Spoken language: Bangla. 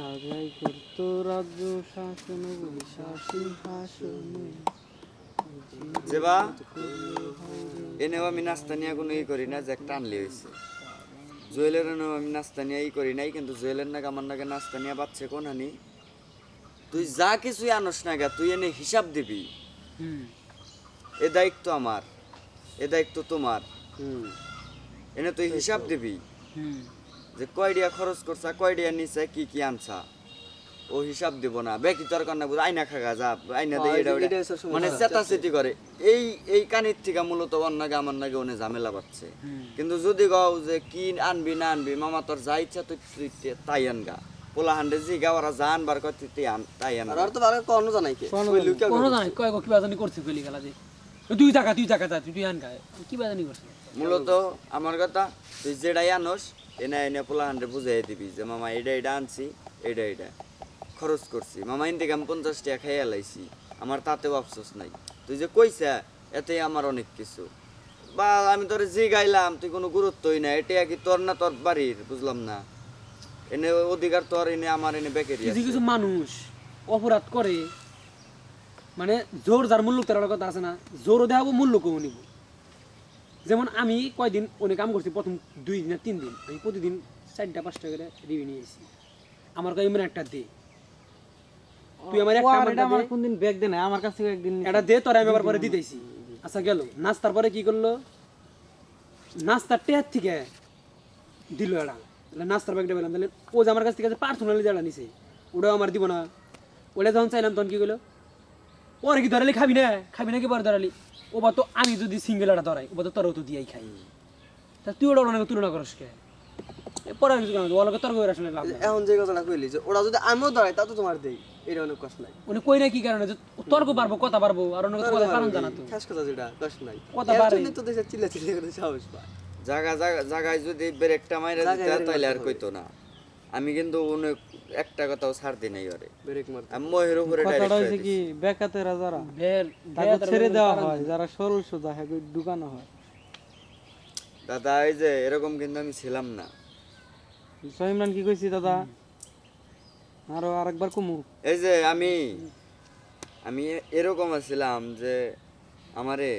রাজাই করতো রাজ্য শাসন যেবা এনেও আমি নাস্তা নিয়ে কোনো ই করি না যে একটা আনলে হয়েছে জুয়েলের এনেও আমি নাস্তা নিয়ে ই করি নাই কিন্তু জুয়েলের নাকি আমার নাকি নাস্তা নিয়ে পাচ্ছে কোন হানি তুই যা কিছুই আনস না গা তুই এনে হিসাব দিবি। এ দায়িত্ব আমার এ দায়িত্ব তোমার। হুম। এনে তুই হিসাব দিবি। হুম। যে কয় ডিয়া খরচ করছা কয় ডিয়া নিছে কি কি আনছা? ও হিসাব দিব না। বেকি তোর কান্না বুঝ আইনা খাগা যা আইনা দিয়ে হ্যাঁ, এটা মানে চেতাচেতি করে। এই এই কানির থেকে মূলত অন্য নাগে আমার নাগে ওনে ঝামেলা পাচ্ছে কিন্তু যদি কও যে কি আনবি না আনবি মামা তোর যা ইচ্ছা তুই তুই তাই আনগা। পোলা হান্ডে জি গাওয়ারা যা আনবার কয় তুই তুই আন তাই আন আর তো ভালো কোনো জানাই কে? কোনো জানি কয় কি বাজানি করছে ফেলি গেলা যে? তুই টাকা তুই টাকা তুই আন গায়ে কি বাজানি করছে মূলত আমার কথা তুই যেটাই আনস এনে এনে পোলা হান্ডে বুঝাই দিবি যে মামা এটা এটা আনছি এটা এটা খরচ করছি। মামা থেকে আমি পঞ্চাশ টাকা খাইয়া লাইছি। আমার তাতেও আফসোস নাই। তুই যে কইছা এতে আমার অনেক কিছু। বা আমি তোর যে গাইলাম তুই কোনো গুরুত্বই না এটা কি তোর না তোর বাড়ির বুঝলাম না। এনে অধিকার তোর এনে আমার এনে বেকেরি কিছু কিছু মানুষ অপরাধ করে মানে জোর যার মূল্য তার কথা আছে না জোরও দেখাবো মূল্য কেউ নিব। যেমন আমি কয়দিন অনেক কাম করছি প্রথম দুই দিন তিন দিন। আমি প্রতিদিন চারটা পাঁচটা করে রিভিউ নিয়েছি। আমার কাছে ইমন একটা দে। তুই আমার একটা আমার আমার দে, কোনদিন ব্যাগ দেয় না আমার কাছ একদিন এটা দে তোর আমি আবার পরে দিতেছি। আচ্ছা গেল। নাস্তার পরে কি করল? নাস্তার টেয়ার থেকে দিল এটা। নাস্তার ব্যাগটা পেলাম। তাহলে ও যে আমার কাছ থেকে পার্সোনালি যেটা নিছে ওটাও আমার দিব না। ওটা যখন চাইলাম তখন কি করল? ওর কি ধরালি খাবি না? খাবি না কি পরে ধরালি? ও বা তো আমি যদি সিঙ্গেল একটা ধরাই ও বা তো তোরও তো দিয়াই খাই। তা তুই ওটা ওনাকে তুলনা করস কে? এ পরে আমি ওর তর্ক করে আসলে লাভ নাই। এখন যে কথাটা কইলি যে ওরা যদি আমিও দাঁড়াই তা তো তোমার দেই এটা অনেক কষ্ট নাই। উনি কই না কি কারণে? যে তর্ক পারব কথা পারব আর অন্য কথা কারণ জানা তো। খাস কথা যেটা কষ্ট নাই। কথা বাড়ে। জন্যই তো দেশে চিল্লা চিল্লা করে সাহস পায়। জায়গা জায়গা জায়গায় যদি ব্রেকটা মাইরা দিতে তাইলে আর কইতো না। আমি কিন্তু অনেক একটা কথাও ছাড় দিই নাই ওরে। ব্রেক মারতে। আমি মহের উপরে কথাটা ডাইরেক্ট হয়েছে কি বেকাতেরা যারা বের তাকে ছেড়ে দেওয়া হয় যারা সরল সোজা হ্যাঁ ঢুকানো হয়। দাদা এই যে এরকম কিন্তু আমি ছিলাম না। সহিমরান কি কইছি দাদা? আরও আরেকবার কমু। এই যে আমি আমি এরকম আছিলাম যে আমারে